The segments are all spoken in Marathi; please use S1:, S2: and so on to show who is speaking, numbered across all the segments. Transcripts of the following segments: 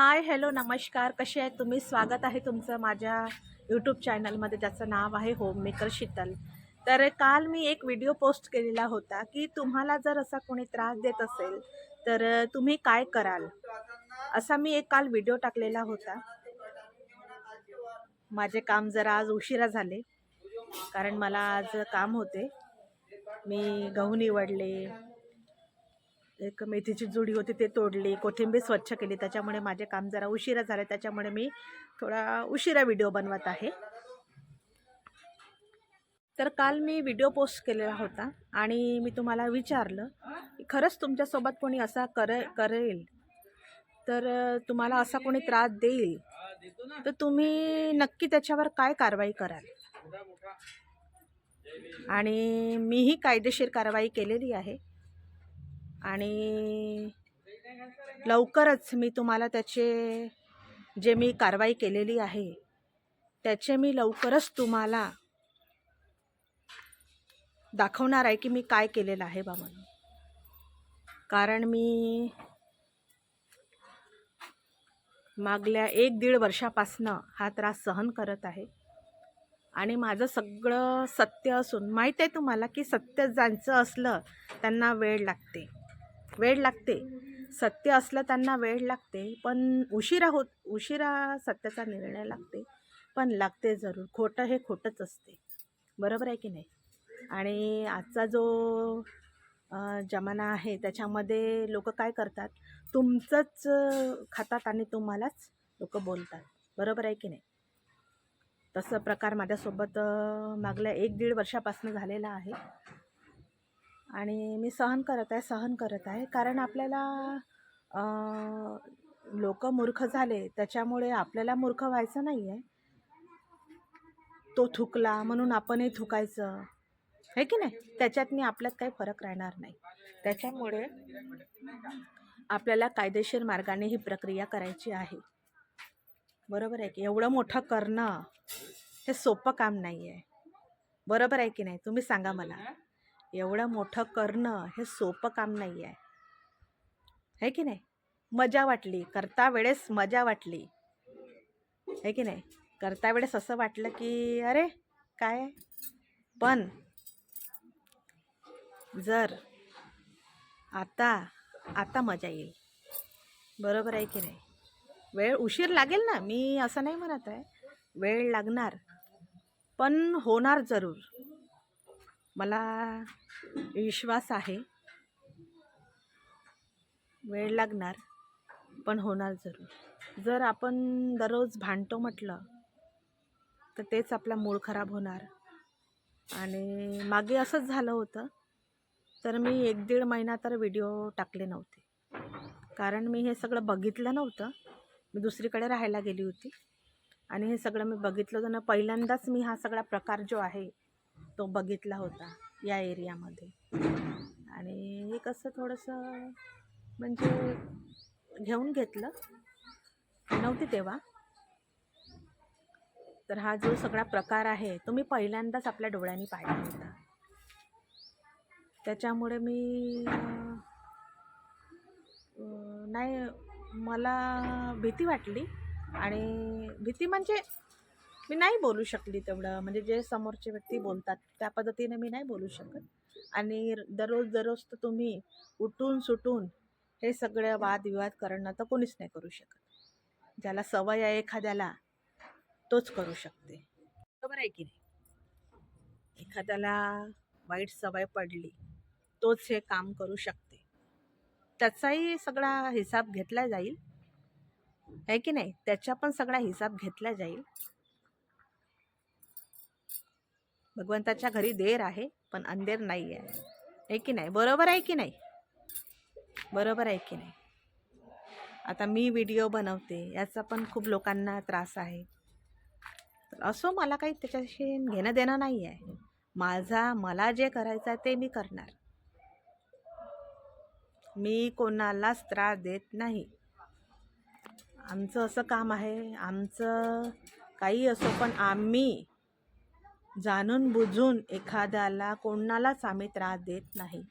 S1: हाय हॅलो नमस्कार. कसे आहेत तुम्ही? स्वागत आहे तुमचं माझ्या यूट्यूब चॅनलमध्ये ज्याचं नाव आहे होम मेकर शीतल. तर काल मी एक व्हिडिओ पोस्ट केलेला होता की तुम्हाला जर असा कोणी त्रास देत असेल तर तुम्ही काय कराल? असा मी एक काल व्हिडिओ टाकलेला होता. माझे काम जरा आज उशिरा झाले कारण मला आज काम होते. मी गहू निवडले एक मेथीची जुडी होती ते तोडली. कोथिंबीर स्वच्छ केली. त्याच्यामुळे माझे काम जरा उशिरा झाले. त्याच्यामुळे मी थोडा उशिरा व्हिडिओ बनवत आहे. तर काल मी व्हिडिओ पोस्ट केलेला होता आणि मी तुम्हाला विचारलं की खरंच तुमच्यासोबत कोणी असा करे करेल? तर तुम्हाला असा कोणी त्रास देईल? तर तुम्ही नक्की त्याच्यावर काय कारवाई कराल? आणि मीही कायदेशीर कारवाई केलेली आहे. आणि लवकरच मी तुम्हाला त्याचे जे मी कारवाई केलेली आहे त्याचे मी लवकरच तुम्हाला दाखवणार आहे की मी काय केलेलं आहे बा म्हणून. कारण मी मागल्या एक दीड वर्षापासनं हा त्रास सहन करत आहे. आणि माझं सगळं सत्य असून माहीत आहे तुम्हाला की सत्य ज्यांचं असलं त्यांना वेळ लागते. वेळ लागते. सत्य असलं त्यांना वेळ लागते. पण उशिरा होत उशिरा सत्याचा निर्णय लागते. पण लागते जरूर. खोटं हे खोटंच असते. बरोबर आहे की नाही? आणि आजचा जो जमाना आहे त्याच्यामध्ये लोक काय करतात? तुमचंच खातात आणि तुम्हालाच लोक बोलतात. बरोबर आहे की नाही? तसं प्रकार माझ्यासोबत मागल्या एक दीड वर्षापासून झालेला आहे. आणि मी सहन करत आहे सहन करत आहे. कारण आपल्याला लोक मूर्ख झाले त्याच्यामुळे आपल्याला मूर्ख व्हायचं नाही आहे तो थुकला म्हणून आपणही थुकायचं. आहे की नाही? त्याच्यातनी आपल्यात काही फरक राहणार नाही. त्याच्यामुळे आपल्याला कायदेशीर मार्गाने ही प्रक्रिया करायची आहे. बरोबर आहे की? एवढं मोठं करणं हे सोपं काम नाही आहे बरोबर आहे की नाही? तुम्ही सांगा मला. एवढं मोठं करणं हे सोपं काम नाही आहे है की नाही? मजा वाटली. करता वेळेस मजा वाटली. है की नाही? करता वेळेस असं वाटलं की अरे काय? पण जर आता आता मजा येईल. बरोबर आहे की नाही? वेळ उशीर लागेल ना? मी असं नाही म्हणत आहे. वेळ लागणार. पण होणार जरूर. मला विश्वास आहे. वेळ लागणार पण होणार जरूर. जर आपण दररोज भांडतो म्हटलं तर तेच आपला मूळ खराब होणार. आणि मागे असंच झालं होतं तर मी एक दीड महिना तर व्हिडिओ टाकले नव्हते. कारण मी हे सगळं बघितलं नव्हतं. मी दुसरीकडे राहायला गेली होती. आणि हे सगळं मी बघितलं होतं. ना पहिल्यांदाच मी हा सगळा प्रकार जो आहे तो बघितला होता या एरियामध्ये. आणि हे कसं थोडंसं म्हणजे घेऊन घेतलं. नव्हती तेव्हा. तर हा जो सगळा प्रकार आहे तो मी पहिल्यांदाच आपल्या डोळ्यांनी पाहिला होता. त्याच्यामुळे मी नाही मला भीती वाटली. आणि भीती म्हणजे मी नाही बोलू शकली तेवढं. म्हणजे जे समोरचे व्यक्ती बोलतात त्या पद्धतीने मी नाही बोलू शकत. आणि दररोज दररोज तर तुम्ही उठून सुटून हे सगळं वादविवाद करणं तर कोणीच नाही करू शकत. ज्याला सवय आहे एखाद्याला तोच करू शकते. बरोबर आहे की नाही? एखाद्याला वाईट सवय पडली तोच हे काम करू शकते. त्याचाही सगळा हिसाब घेतला जाईल. आहे की नाही? त्याचा पण सगळा हिसाब घेतला जाईल. भगवंताच्या घरी देर आहे पण अंधेर नाही आहे आहे की नाही? बरोबर आहे की नाही? बरोबर आहे की नाही? आता मी व्हिडिओ बनवते याचा पण खूप लोकांना त्रास आहे. तर असो मला काही त्याच्याशी घेणं देणं नाही आहे माझा मला जे करायचं आहे ते मी करणार. मी कोणालाच त्रास देत नाही. आमचं असं काम आहे आमचं काही असो पण आम्ही जाणून बुजून एखाद्याला कोणालाच आम्ही त्रास देत नाही.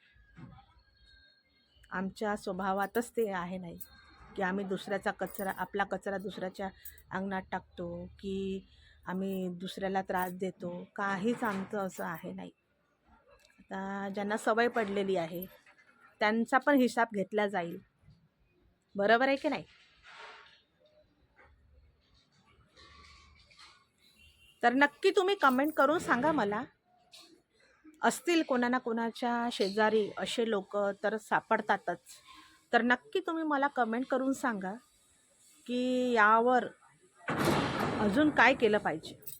S1: आमच्या स्वभावातच ते आहे नाही की आम्ही दुसऱ्याचा कचरा आपला कचरा दुसऱ्याच्या अंगणात टाकतो की आम्ही दुसऱ्याला त्रास देतो. काहीच आमचं असं आहे नाही. आता ज्यांना सवय पडलेली आहे त्यांचा पण हिसाब घेतला जाईल. बरोबर आहे की नाही? तर नक्की तुम्ही कमेंट करून सांगा मला. असतील कोणा ना कोणाच्या शेजारी असे लोक तर सापडतातच. तर नक्की तुम्ही मला कमेंट करून सांगा की यावर अजून काय केलं पाहिजे.